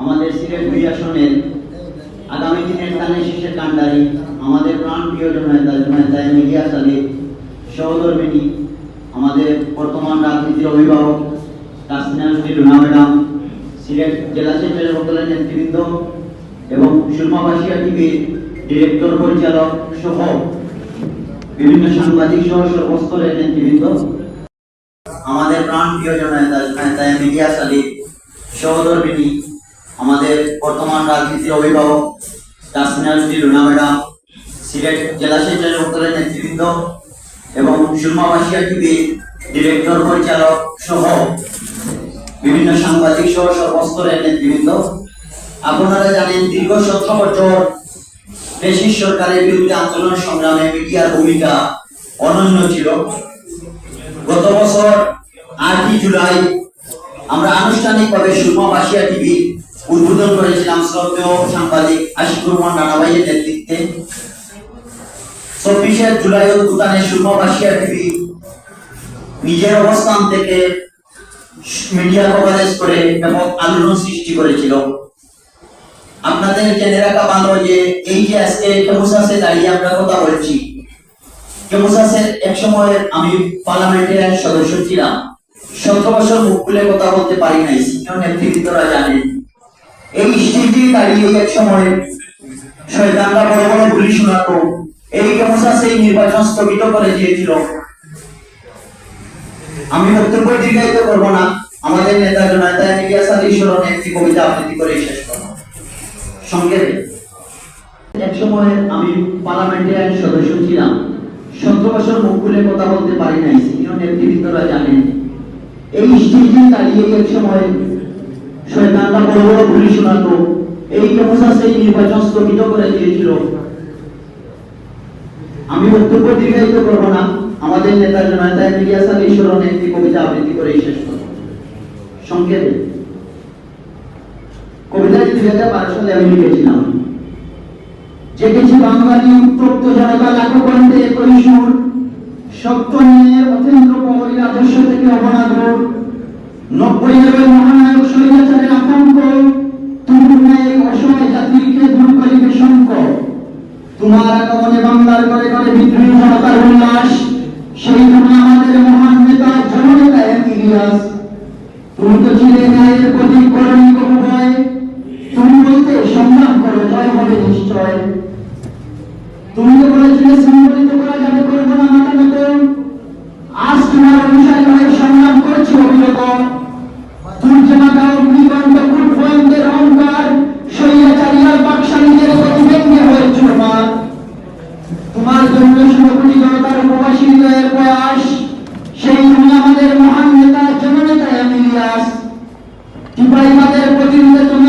আমাদের সিলেট দুই আসনের আগামী দিনের কানে শীর্ষের কান্ডারি আমাদের প্রাণ প্রিয় জননেতা জননেতা মিডিয়া সালে সহধর্মিনী আমাদের বর্তমান রাজনীতির অভিভাবক তাসমিনা শ্রী লুনা ম্যাডাম, সিলেট জেলা সেন্টারের বদলের নেতৃবৃন্দ এবং সুরমাবাসিয়া টিভির ডিরেক্টর পরিচালক সহ বিভিন্ন সাংবাদিক সহ সর্বস্তরের নেতৃবৃন্দ, আমাদের প্রাণ প্রিয় জননেতা মিডিয়া সালি সহধর্মিনী আমাদের বর্তমান রাজনীতির অভিভাবক, তাসমিনা শ্রী লুনা ম্যাডাম, সিলেট জেলা সেন্টারের উত্তরের নেতৃবৃন্দ এবং সুরমাবাসিয়া টিভির ডিরেক্টর, পরিচালক সহ বিভিন্ন সাংবাদিক সহ সর্বস্তরের নেতৃবৃন্দ। আপনারা জানেন দীর্ঘ সতেরো বছর ব্রিটিশ সরকারের বিরুদ্ধে আন্দোলন সংগ্রামে মিডিয়ার ভূমিকা অনন্য ছিল। গত বছর আটই জুলাই আমরা আনুষ্ঠানিকভাবে সুরমা বাসিয়া টিভি উদ্বোধন করেছিলাম শ্রদ্ধেয় সাংবাদিক আশিকুর রহমান রানা ভাইয়ের নেতৃত্বে। চব্বিশে জুলাই উদ্বোধনে সুরমাবাসিয়া টিভি নিজের অবস্থান থেকে মিডিয়া কভারেজ করে আলোড়ন সৃষ্টি করেছিল। আপনাদের জেনে রাখা ভালো যে এই যে আজকে কেমুসাসে দাঁড়িয়ে আমরা কথা বলছি। কেমুসাসের এক সময় আমি পার্লামেন্টের সদস্য ছিলাম। সতেরো বছর মুখ খুলে কথা বলতে পারি নাই সিনিয়র নেতৃবৃন্দরা জানেন। এই স্টেজে দাঁড়িয়ে এক সময় শয়তানরা বড় বড় গুলি শোনাতো। এই কেমুসাসে এই নির্বাচন স্থগিত করে দিয়েছিল। আমি বক্তব্য দীর্ঘায়িত করব না। আমাদের নেতা জনতা ইলিয়াস আলী স্মরণে একটি কবিতা আবৃত্তি করে শেষ করব। সংক্ষেপে এক সময় আমি পার্লামেন্টের এক সদস্য ছিলাম। সতেরো বছর মুখ খুলে কথা বলতে পারি নাই। সিনিয়র নেতৃবৃন্দরা জানেন। এই স্টেজে দাঁড়িয়ে এক সময় আমি বক্তব্য দীর্ঘায়িত করব না। আমাদের নেতা জনতা ইলিয়াস আলী একটি কবিতা আবৃত্তি করে শেষ করব। সংক্ষেপে। কবিতাটি দুই হাজার বারো সালে আমি লিখেছিলাম। বাঙালি উত্তপ্ত জনতা আদর্শ থেকে অবনাদর নব্বই এর মহানায়ক শৈলাচারের আতঙ্ক তুমি ন্যায় অসহায় জাতিকে দূর করিবে শঙ্ক তোমার আগমনে বাংলার করে করে বিদ্রোহী জনতার উল্লাস সেই জন্য আমাদের মহান নেতা, জননেতা এম ইলিয়াস। তুমি তো ছিলে ন্যায়ের প্রতীক করণী বহু ভয় তুমি বলতে সংগ্রাম করো, জয় হবে নিশ্চয়। তুমি তো বলেছিলে সংগঠিত করা যাবে করব না মাথা মতো আজ তোমার অনুসারী হয়ে সংগ্রাম করছি অবিরত তুমি জামাতা অগ্নিকণ্ঠ কুটফয়েন্দের অহংকার শৈয়াচারিয়ার বাকশালীদের প্রতিবেঙ্গে হয়ে চুরমার তোমার জন্য শুভকুটি জনতার উপবাসী হৃদয়ের প্রয়াস সেই তুমি আমাদের মহান নেতা জননেতা এম ইলিয়াস টিপাইবাদের প্রতিনিধি তুমি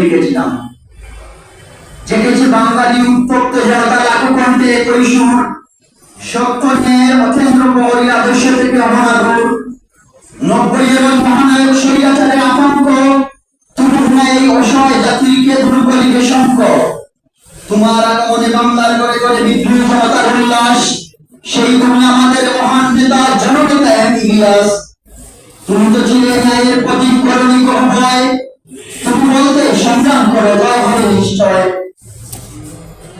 লিখেছিলাম। জেগেছে বাঙালি উত্তপ্ত জনতা লাখো কণ্ঠে একই সুর সত্য ন্যায়ের অচেন্দ্র প্রহরীর আদর্শ থেকে অবনাদর নব্বই এবং মহানায়ক শৈলাচারের আতঙ্ক তুমি ন্যায় অসহায় জাতিকে দূর করিবে শঙ্ক তোমার আগমনে বাংলার করে করে বিদ্রোহী জনতার উল্লাস, সেই তুমি আমাদের মহান নেতা জননেতা এম ইলিয়াস। তুমি তো ছিলে ন্যায়ের প্রতীক করণী ভয় তুমি সংগ্রাম করে, জয় হবে নিশ্চয়।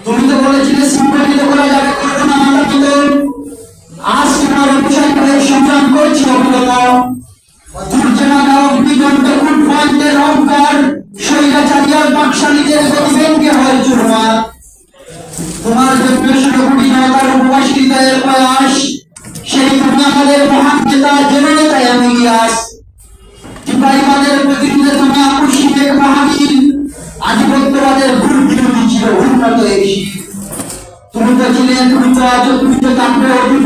তুমি তো বলেছিলে সংগঠিত করা যাবে করব না মাতা পিতা আজ তোমার অনুসারী হয়ে সংগ্রাম করছি তুমি আমাদের মহান নেতা জননেতায় আমি ইলিয়াস টিপাইবাদের প্রতিনিধি তুমি আপুষি এক মহাবীর আধিপত্যবাদের ভুল বিরোধী ছিল উন্নত এই তুমি তো ছিলে তুমি তো আজ তুমি তো কাম্পে অটুট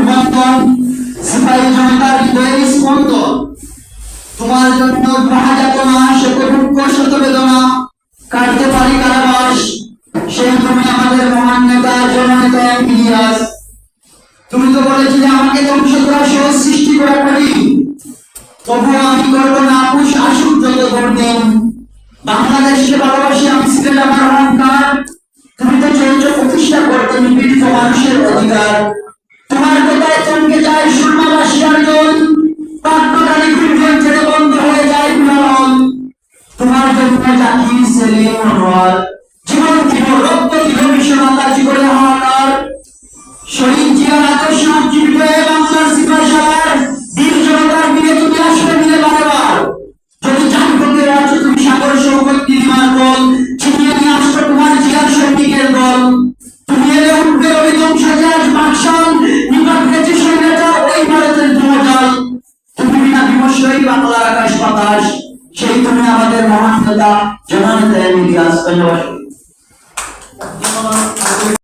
সিপাহী জনতার হৃদয়ের স্পন্দন। তোমার জন্য মহাযাতনা সে দুঃখ শত বেদনা, কাটতে পারি কারাবাস। সেই তুমি আমাদের মহান নেতা, জননেতা ইলিয়াস তুমি তো বলেছিলে আমাকে ধ্বংস করা সহজ সৃষ্টি করা করি তবুও আমি করব না পুষ আসুক যত দুর্দিন বাংলাদেশকে ভালোবাসি, আমি ছিলেন আমার অহংকার। তুমি তো চরিত্র প্রতিষ্ঠা করতে নিপীড়িত মানুষের অধিকার। তোমার কোথায় চমকে যায় সুরমাবাসী অর্জন বাংলার আকাশ